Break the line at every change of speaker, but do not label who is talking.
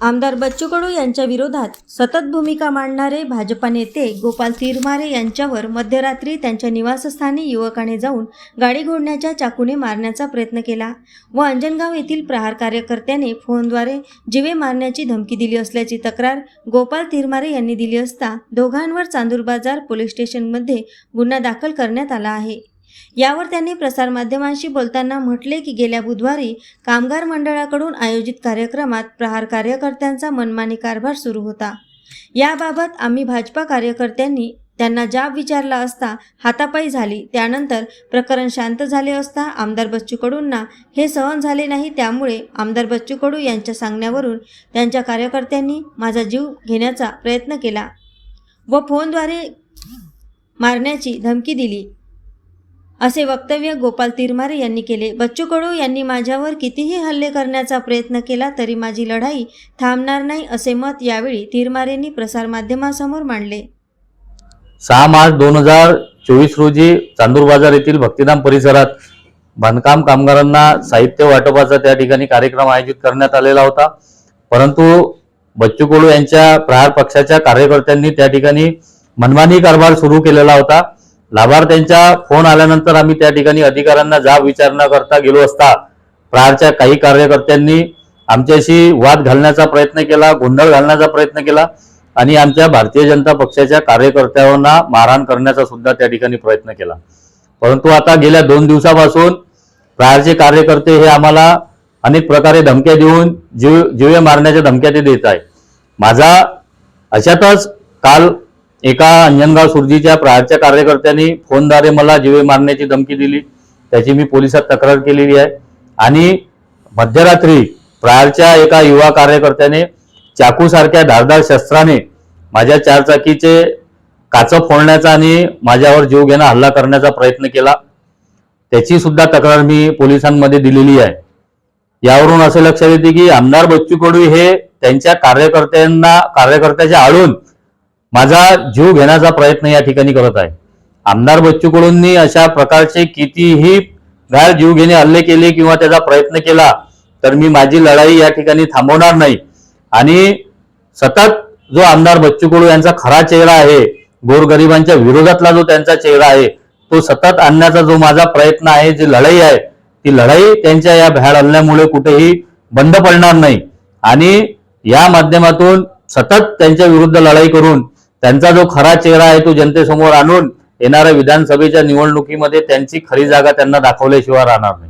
आमदार बच्चू कडू यांच्या विरोधात सतत भूमिका मांडणारे भाजपा नेते गोपाल तिरमारे यांच्यावर मध्यरात्री त्यांच्या निवासस्थानी युवकाने जाऊन गाडी घोडण्याच्या चाकूने मारण्याचा प्रयत्न केला व अंजनगाव येथील प्रहार कार्यकर्त्याने फोनद्वारे जिवे मारण्याची धमकी दिली असल्याची तक्रार गोपाल तिरमारे यांनी दिली असता दोघांवर चांदूर बाजार पोलीस स्टेशनमध्ये गुन्हा दाखल करण्यात आला आहे. यावर त्यांनी प्रसारमाध्यमांशी बोलताना म्हटले की गेल्या बुधवारी कामगार मंडळाकडून आयोजित कार्यक्रमात प्रहार कार्यकर्त्यांचा मनमानी कारभार सुरू होता. याबाबत आम्ही भाजपा कार्यकर्त्यांनी त्यांना जाब विचारला असता हातापायी झाली. त्यानंतर प्रकरण शांत झाले असता आमदार बच्चू कडूंना हे सहन झाले नाही. त्यामुळे आमदार बच्चू कडू यांच्या सांगण्यावरून त्यांच्या कार्यकर्त्यांनी माझा जीव घेण्याचा प्रयत्न केला व फोनद्वारे मारण्याची धमकी दिली. असे वक्तव्य गोपाल तिरमारे यांनी केले. बच्चू कडू यांनी माझ्यावर कितीही हल्ले करण्याचा प्रयत्न केला तरी माझी लढाई थांबणार नाही असे मत यावेळी तिरमारेंनी प्रसारमाध्यमासमोर मांडले.
सहा मार्च दोन हजार चोवीस रोजी चांदूर बाजार येथील भक्तिधाम परिसरात बांधकाम कामगारांना साहित्य वाटपाचा त्या ठिकाणी कार्यक्रम आयोजित करण्यात आलेला होता. परंतु बच्चू कडू यांच्या प्रहार पक्षाच्या कार्यकर्त्यांनी त्या ठिकाणी मनमानी कारभार सुरू केलेला होता. लाभार्थ्यांच्या फोन आल्यानंतर आम्ही त्या ठिकाणी अधिकाऱ्यांना जाब विचारण्याकरता गेलो असता प्रारच्या काही कार्यकर्त्यांनी आमच्याशी वाद घालण्याचा प्रयत्न केला गोंधळ घालण्याचा प्रयत्न केला आणि आमच्या भारतीय जनता पक्षाच्या कार्यकर्त्यांना मारहाण करण्याचा सुद्धा त्या ठिकाणी प्रयत्न केला. परंतु आता गेल्या दोन दिवसापासून प्रारचे कार्यकर्ते हे आम्हाला अनेक प्रकारे धमक्या देऊन जीव जीवे मारण्याच्या धमक्या ते देत आहे माझा अशातच काल एका अंजनगाव सुरजीच्या प्रहारच्या कार्यकर्त्यांनी फोनद्वारे मला जीवे मारण्याची धमकी दिली. त्याची मी पोलिसात तक्रार केलेली आहे. आणि मध्यरात्री प्रहारच्या एका युवा कार्यकर्त्याने चाकूसारख्या धारदार शस्त्राने माझ्या चारचाकीचे काच फोडण्याचा आणि माझ्यावर जीव घेणं हल्ला करण्याचा प्रयत्न केला. त्याची सुद्धा तक्रार मी पोलिसांमध्ये दिलेली आहे. यावरून असे लक्षात येते की आमदार बच्चू कडू हे त्यांच्या कार्यकर्त्यांना कार्यकर्त्याच्या आळून माझा जीव घेण्याचा प्रयत्न या ठिकाणी करत आहे. आमदार बच्चू कडूंनी अशा प्रकारचे कितीही गाळ जीव घेणे हल्ले केले किंवा त्याचा प्रयत्न केला तर मी माझी लढाई या ठिकाणी थांबवणार नाही. आणि सतत जो आमदार बच्चू कडू यांचा खरा चेहरा आहे गोरगरिबांच्या विरोधातला जो त्यांचा चेहरा आहे तो सतत आणण्याचा जो माझा प्रयत्न आहे जी लढाई आहे ती लढाई त्यांच्या या भ्याड हल्ल्यामुळे कुठेही बंद पडणार नाही. आणि या माध्यमातून सतत त्यांच्या विरुद्ध लढाई करून त्यांचा जो खरा चेहरा आहे तो जनतेसमोर आणून येणाऱ्या विधानसभेच्या निवडणुकीमध्ये त्यांची खरी जागा त्यांना दाखवल्याशिवाय राहणार नाही.